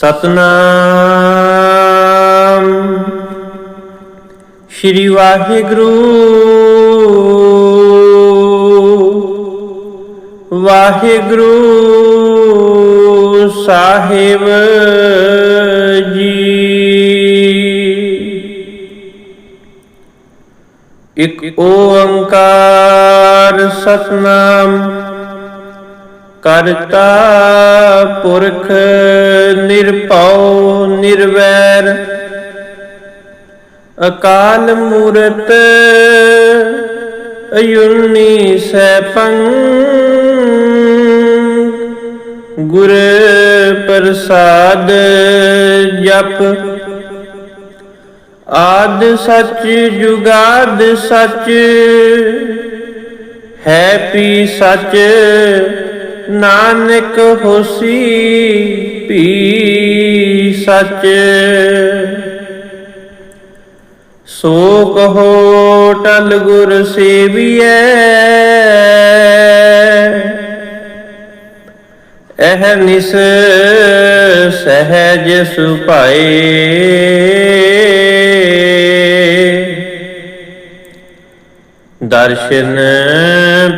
ਸਤਨਾਮ। ਸ਼੍ਰੀ ਵਾਹਿਗੁਰੂ। ਵਾਹਿਗੁਰੂ ਸਾਹਿਬ ਜੀ। ਇਕ ਓੰਕਾਰ ਸਤਨਾਮ। ਕਰਤਾ ਪੁਰਖ ਨਿਰਭਉ ਨਿਰਵੈਰ। ਅਕਾਲ ਮੂਰਤ ਅਯੁਰਨੀ ਸੈਭੰ ਗੁਰ ਪ੍ਰਸਾਦ ਜਪ। ਆਦ ਸੱਚ ਜੁਗਾਦ ਸੱਚ। ਹੈ ਪੀ ਸੱਚ ਨਾਨਕ ਹੋਸੀ ਪੀ ਸਚ। ਸੋ ਕਹੋ ਟਲ ਗੁਰ ਸੇਵੀਐ। ਇਹ ਨਿਸ ਸਹਿਜ ਸੁਭਾਏ। ਦਰਸ਼ਨ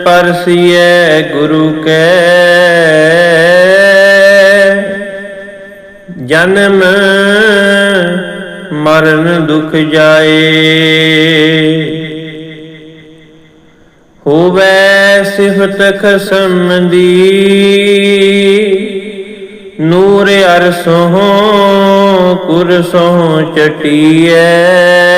ਪਰਸੀਐ ਗੁਰੂ ਕੈ। ਜਨਮ ਮਰਨ ਦੁਖ ਜਾਏ। ਹੋਵੇ ਸਿਫਤ ਖਸਮ ਦੀ ਨੂਰ ਅਰਸੋਂ ਕੁਰਸੋਂ ਚਟੀਐ।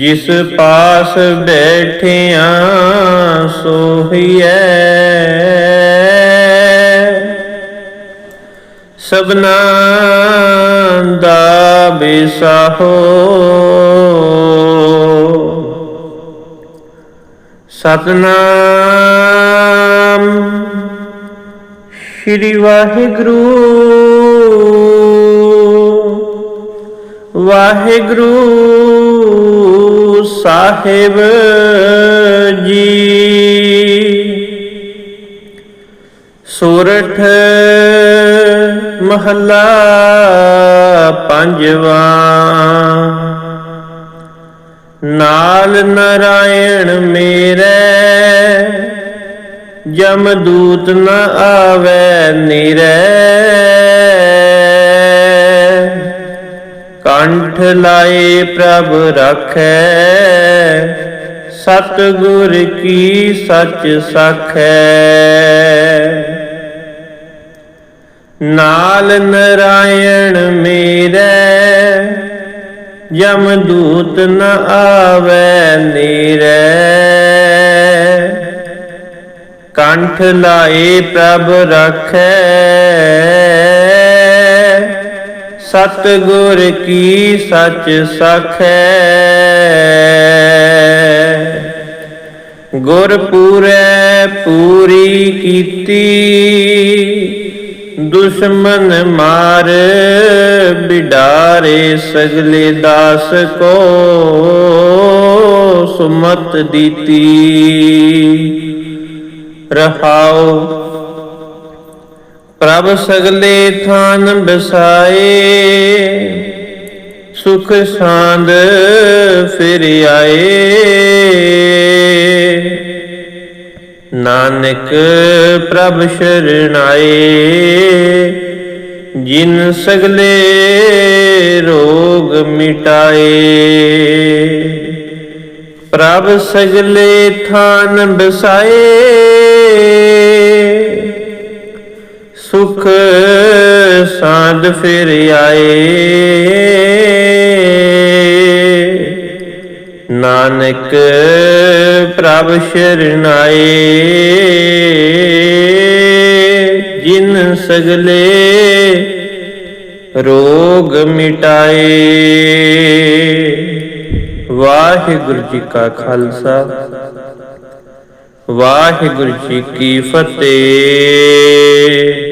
ਜਿਸ ਪਾਸ ਬੈਠਿਆ ਸੋਹੀਐ। ਸਭਨਾ ਦਾ ਬਿਸਾਹੋ। ਸਤਨਾਮ ਸ਼੍ਰੀ ਵਾਹਿਗੁਰੂ। ਵਾਹਿਗੁਰੂ। ਸਾਹਿਬ ਜੀ। ਸੋਰਠ ਮਹੱਲਾ ਪੰਜਵਾਂ। ਨਾਲ ਨਰਾਇਣ ਮੇਰੇ ਜਮਦੂਤ ਨ ਆਵੇ ਨਿਰੇ। ਕੰਠ ਲਾਏ ਪ੍ਰਭ ਰਖੈ ਸਤ ਗੁਰ ਕੀ ਸੱਚ ਸਖੈ। ਨਾਲ ਨਰਾਇਣ ਮੇਰੇ ਜਮਦੂਤ ਨ ਆਵੇ ਨੀਰੇ। ਕੰਠ ਲਾਏ ਪ੍ਰਭ ਰਖੈ ਸਤ ਗੁਰ ਕੀ ਸੱਚ ਸਖੈ? ਗੁਰ ਪੂਰੇ ਪੂਰੀ ਕੀਤੀ, ਦੁਸ਼ਮਨ ਮਾਰ ਬਿਡਾਰੇ ਸਗਲੇ ਦਾਸ ਕੋ ਸੁਮਤ ਦਿੱਤੀ। ਰਹਾਉ ਪ੍ਰਭ ਸਗਲੇ ਥਾਨ ਬਸਾਏ ਸੁਖ ਸਾਂਦ ਫਿਰ ਆਏ। ਨਾਨਕ ਪ੍ਰਭ ਸ਼ਰਣਾਏ ਜਿਨ ਸਗਲੇ ਰੋਗ ਮਿਟਾਏ। ਪ੍ਰਭ ਸਗਲੇ ਥਾਨ ਬਸਾਏ ਸੁਖ ਸਾਧ ਫਿਰ ਆਏ। ਨਾਨਕ ਪ੍ਰਭ ਸ਼ਰਨਾਏ। ਜਿਨ ਸਗਲੇ ਰੋਗ ਮਿਟਾਏ। ਵਾਹਿਗੁਰੂ ਜੀ ਕਾ ਖਾਲਸਾ। ਵਾਹਿਗੁਰੂ ਜੀ ਕੀ ਫਤਿਹ।